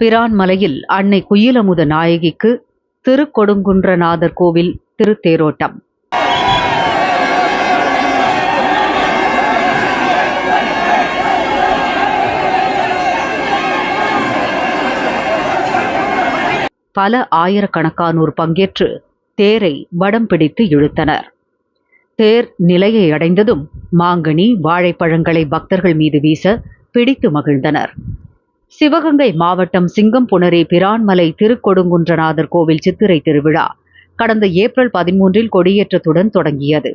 பிரான்மலையில் அன்னை குயிலமுத நாயகிக்கு திருக்கொடுங்குன்றநாதர் கோவில் திருத்தேரோட்டம். பல ஆயிரக்கணக்கானோர் பங்கேற்று தேரை வடம் பிடித்து இழுத்தனர். தேர் நிலையை அடைந்ததும் மாங்கனி வாழைப்பழங்களை பக்தர்கள் மீது வீச பிடித்து மகிழ்ந்தனர். சிவகங்கை மாவட்டம் சிங்கம்புணரி பிரான்மலை திருக்கொடுங்குன்றநாதர் கோவில் சித்திரை திருவிழா கடந்த ஏப்ரல் பதிமூன்றில் கொடியேற்றத்துடன் தொடங்கியது.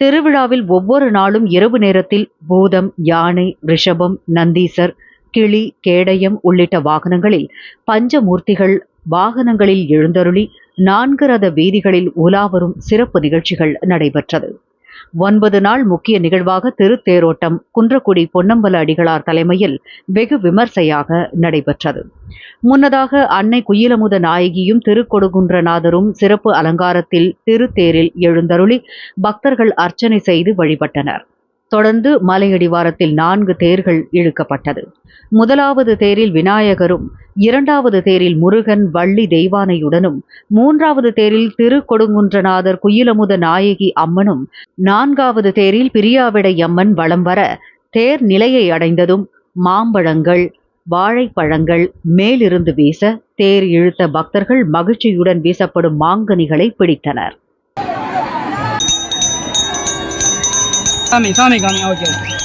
திருவிழாவில் ஒவ்வொரு நாளும் இரவு நேரத்தில் பூதம் யானை ரிஷபம் நந்தீசர் கிளி கேடயம் உள்ளிட்ட வாகனங்களில் பஞ்சமூர்த்திகள் வாகனங்களில் எழுந்தருளி நான்கு ரத வீதிகளில் உலாவரும் சிறப்பு நிகழ்ச்சிகள் நடைபெற்றது. ஒன்பது நாள் முக்கிய நிகழ்வாக திருத்தேரோட்டம் குன்றக்குடி பொன்னம்பல அடிகளார் தலைமையில் வெகு விமர்சையாக நடைபெற்றது. முன்னதாக அன்னை குயிலமுத நாயகியும் திருக்கொடுகுன்றநாதரும் சிறப்பு அலங்காரத்தில் திருத்தேரில் எழுந்தருளி பக்தர்கள் அர்ச்சனை செய்து வழிபட்டனர். தொடர்ந்து மலையடிவாரத்தில் நான்கு தேர்கள் இழுக்கப்பட்டது. முதலாவது தேரில் விநாயகரும் இரண்டாவது தேரில் முருகன் வள்ளி தெய்வானையுடனும் மூன்றாவது தேரில் திருக்கொடுங்குன்றநாதர் குயிலமுத நாயகி அம்மனும் நான்காவது தேரில் பிரியாவிடை அம்மன் வலம் வர தேர் நிலையை அடைந்ததும் மாம்பழங்கள் வாழைப்பழங்கள் மேலிருந்து வீச தேர் இழுத்த பக்தர்கள் மகிழ்ச்சியுடன் வீசப்படும் மாங்கனிகளை பிடித்தனர். சாமி சாமி காமி ஓகே ஓகே